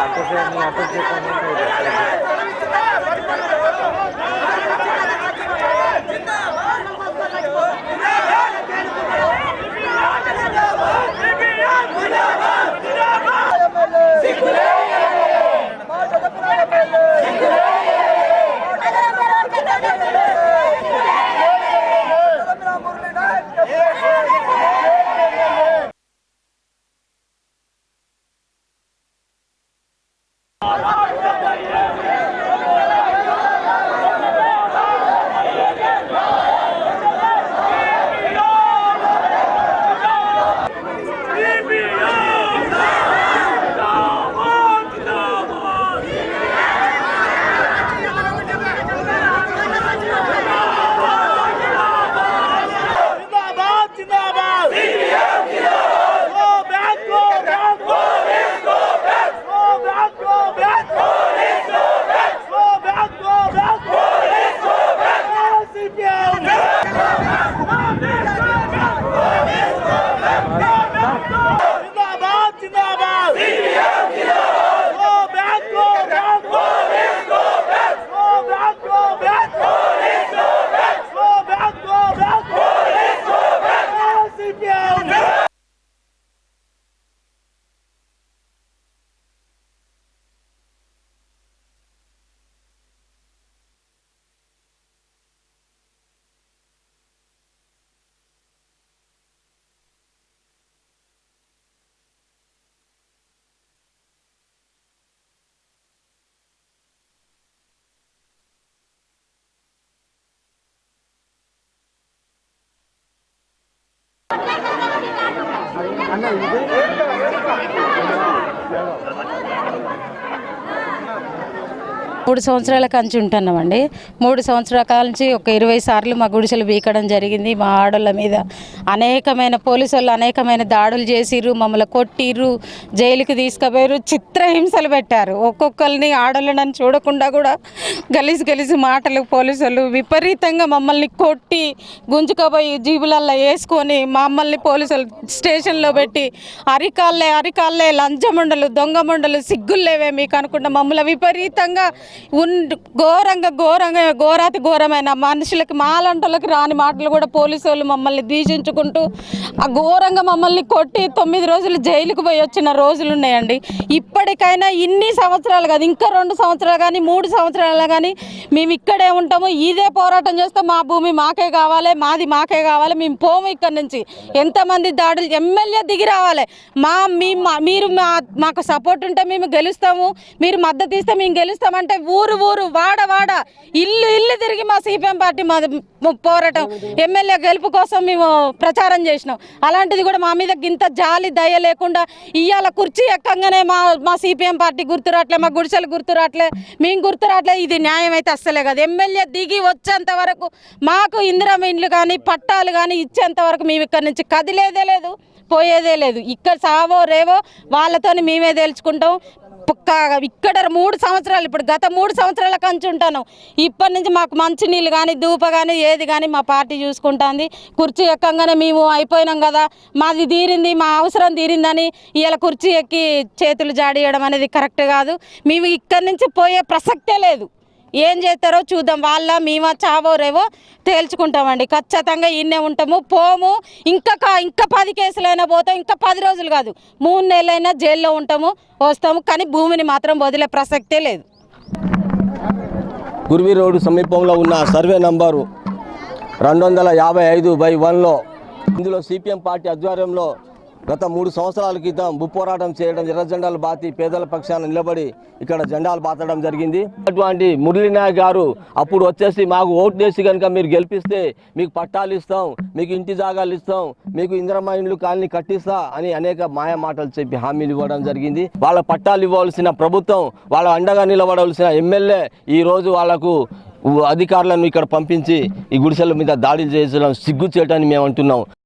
আটকে আমি আটকে Bye. அண்ணா మూడు సంవత్సరాల కంచి ఉంటున్నామండి. మూడు సంవత్సరాల కాల నుంచి ఒక ఇరవై సార్లు మా గుడిసెలు బీకడం జరిగింది. మా ఆడోళ్ళ మీద అనేకమైన పోలీసు వాళ్ళు అనేకమైన దాడులు చేసిర్రు మమ్మల్ని కొట్టిర్రు జైలుకి తీసుకుపోయారు చిత్రహింసలు పెట్టారు. ఒక్కొక్కరిని ఆడోళ్ళని చూడకుండా కూడా గలీజు గలీజు మాటలు పోలీసు వాళ్ళు విపరీతంగా మమ్మల్ని కొట్టి గుంజుకపోయి జీబులల్లో వేసుకొని మమ్మల్ని పోలీసులు స్టేషన్లో పెట్టి అరికాళ్ళే అరికాళ్ళే లంచముండలు దొంగముండలు సిగ్గుల్లేవే మీకు అనుకుంటా మమ్మల్ని విపరీతంగా ఘోరంగా ఘోరంగా ఘోరాతి ఘోరమైన మనుషులకి మాలంటలకి రాని మాటలు కూడా పోలీసు వాళ్ళు మమ్మల్ని దూషించుకుంటూ ఆ ఘోరంగా మమ్మల్ని కొట్టి తొమ్మిది రోజులు జైలుకు పోయి వచ్చిన రోజులు ఉన్నాయండి. ఇప్పటికైనా ఇన్ని సంవత్సరాలు కాదు ఇంకా రెండు సంవత్సరాలు కానీ మూడు సంవత్సరాలు కానీ మేము ఇక్కడే ఉంటాము. ఇదే పోరాటం చేస్తే మా భూమి మాకే కావాలి మాది మాకే కావాలి మేము పోము ఇక్కడ నుంచి. ఎంతమంది దాడులు ఎమ్మెల్యే దిగి రావాలి. మా మీ మా- మీరు మా మాకు సపోర్ట్ ఉంటే మేము గెలుస్తాము. మీరు మద్దతు ఇస్తే మేము గెలుస్తామంటే ఊరు ఊరు వాడ వాడ. ఇల్లు ఇల్లు తిరిగి మా సిపిఎం పార్టీ మా పోరాటం. ఎమ్మెల్యే గెలుపు కోసం మేము ప్రచారం చేసినాం. అలాంటిది కూడా మా మీద ఇంత జాలి దయ లేకుండా ఇవాళ కుర్చీ ఎక్కంగానే మా మా సిపిఎం పార్టీ గుర్తు రావట్లే మా గుడిసెలు గుర్తు రావట్లే మేము గుర్తు రావట్లే ఇది న్యాయం అయితే అస్సలే కాదు. ఎమ్మెల్యే దిగి వచ్చేంత వరకు మాకు ఇందిరం ఇండ్లు కానీ పట్టాలు కానీ ఇచ్చేంత వరకు మేము ఇక్కడ నుంచి కదిలేదే లేదు పోయేదే లేదు. ఇక్కడ సావో రేవో వాళ్ళతోని మేమే తేల్చుకుంటాం. ఇక్కడ మూడు సంవత్సరాలు ఇప్పుడు గత మూడు సంవత్సరాల కంచి ఉంటాను. ఇప్పటి నుంచి మాకు మంచినీళ్ళు కానీ దూప కానీ ఏది కానీ మా పార్టీ చూసుకుంటుంది. కుర్చీ ఎక్కంగానే మేము అయిపోయినాం కదా. మాది తీరింది మా అవసరం తీరిందని ఇలా కుర్చీ ఎక్కి చేతులు జాడియడం అనేది కరెక్ట్ కాదు. మేము ఇక్కడి నుంచి పోయే ప్రసక్తే లేదు. ఏం చేస్తారో చూద్దాం. వాళ్ళ మేమా చావో రేవో తేల్చుకుంటామండి. ఖచ్చితంగా ఈయనే ఉంటాము. పోము. ఇంకా కా- ఇంకా పది కేసులైనా పోతాం. ఇంకా పది రోజులు కాదు. మూడు నెలలైనా జైల్లో ఉంటాము వస్తాము. కానీ భూమిని మాత్రం వదిలే ప్రసక్తే లేదు. గుర్వి రోడ్డు సమీపంలో ఉన్న సర్వే నంబరు రెండు వందల యాభై ఐదు బై వన్లో ఇందులో సిపిఎం పార్టీ ఆధ్వర్యంలో గత మూడు సంవత్సరాల క్రితం భూ పోరాటం చేయడం ఎర్ర జెండాలు బాతి పేదల పక్షాన నిలబడి ఇక్కడ జెండాలు బాతడం జరిగింది. అటువంటి మురళీనాయక్ గారు అప్పుడు వచ్చేసి మాకు ఓటు వేసి కనుక మీరు గెలిపిస్తే మీకు పట్టాలు ఇస్తాం మీకు ఇంటి జాగాలు ఇస్తాం మీకు ఇందిరమ్మ ఇండ్లు కాలనీ కట్టిస్తా అని అనేక మాయ మాటలు చెప్పి హామీలు ఇవ్వడం జరిగింది. వాళ్ళ పట్టాలు ఇవ్వాల్సిన ప్రభుత్వం వాళ్ళ అండగా నిలబడవలసిన ఎమ్మెల్యే ఈ రోజు వాళ్ళకు అధికారులను ఇక్కడ పంపించి ఈ గుడిసెల మీద దాడులు చేసడం సిగ్గు చేయటాన్ని మేము అంటున్నాం.